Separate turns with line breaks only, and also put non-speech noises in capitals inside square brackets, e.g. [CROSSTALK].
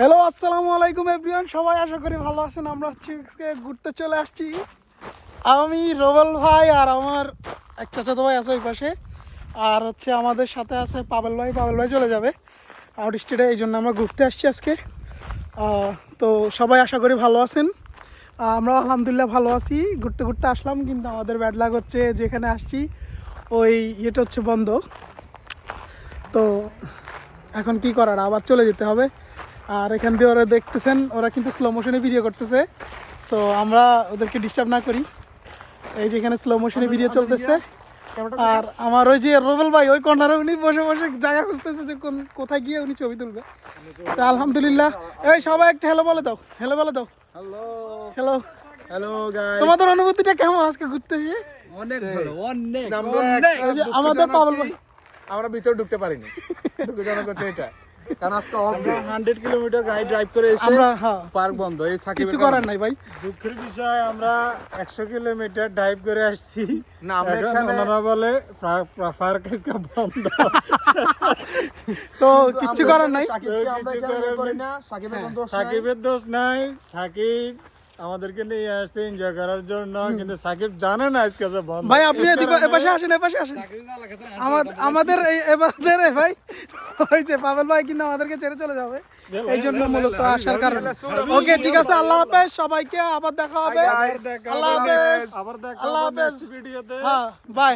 Hello আসসালামু আলাইকুম everyone সবাই আশা করি ভালো আছেন। আমরা হচ্ছে ঘুরতে চলে আসছি। আমি রোবেল ভাই আর আমার এক চাচাতো ভাই আছে ওই পাশে। আর হচ্ছে আমাদের সাথে আছে পাবেল ভাই। পাবেল ভাই চলে যাবে আউট স্টেটে এই জন্য আমরা ঘুরতে আসছি আজকে। তো সবাই আশা করি ভালো আছেন। আমরা আলহামদুলিল্লাহ ভালো আছি। ঘুরতে ঘুরতে আসলাম, কিন্তু আমাদের ব্যাড লাগ হচ্ছে যেখানে আসছি, ওই ইয়েটা হচ্ছে বন্ধ। তো এখন কি করার? আবার চলে যেতে হবে। আর এখান দিয়ে ওরা দেখতেছেন ওরা কিন্তু স্লো মোশনে ভিডিও করতেছে। সো আমরা ওদেরকে ডিস্টার্ব না করি। এই যে এখানে স্লো মোশনে ভিডিও চলতেছে। আর আমার ওই যে রোবেল ভাই ওই কর্নারে উনি বসে বসে জায়গা খুঁজতেছে যে কোন কোথায় গিয়ে উনি ছবি তুলবে। তো আলহামদুলিল্লাহ। এই সবাই একটা হ্যালো বলে দাও। হ্যালো বলে দাও।
হ্যালো
হ্যালো
হ্যালো গাইস
তোমাদের অনুভূতিটা কেমন আজকে ঘুরতে এসে
অনেক ভালো অনেক
আমাদের পাবল ভাই।
আমরা ভিতরে ঢুকতে পারিনি। [LAUGHS] দুঃখজনক হচ্ছে এটা। কারণ আজকে
হান্ড্রেড কিলোমিটার গাড়ি ড্রাইভ করে এসে
আমরা হ্যাঁ।
পার্ক বন্ধ। এই সাকিব
কিছু করার নাই ভাই।
দুঃখের বিষয় আমরা একশো কিলোমিটার ড্রাইভ করে আসছি।
না, আমরা
এখন
এখানে-
ওনারা বলে পার্ক আজকে বন্ধ। [LAUGHS]
তো কিচ্ছু করার নাই।
সাকিবকে আমরা এখানে ইয়ে করি না। সাকিবের দোষ নাই।
সাকিবের দোষ নাই। সাকিব আমাদেরকে নিয়ে আসছে এনজয় করার জন্য। কিন্তু সাকিব জানে না আজকে যে বন্ধ।
ভাই আপনি এদিকে এপাশে আসেন এপাশে আসেন। আমাদের আমাদের এই এবারে ভাই ওই যে পাবেল ভাই কিন্তু আমাদেরকে ছেড়ে চলে যাবে। এই জন্য মূলত আসার কারণ। ওকে ঠিক আছে আল্লাহ হাফেজ সবাইকে আবার দেখা হবে। আল্লাহ হাফেজ।
আবার দেখা
আল্লাহ হাফেজ।
ভিডিওতে
হ্যাঁ বাই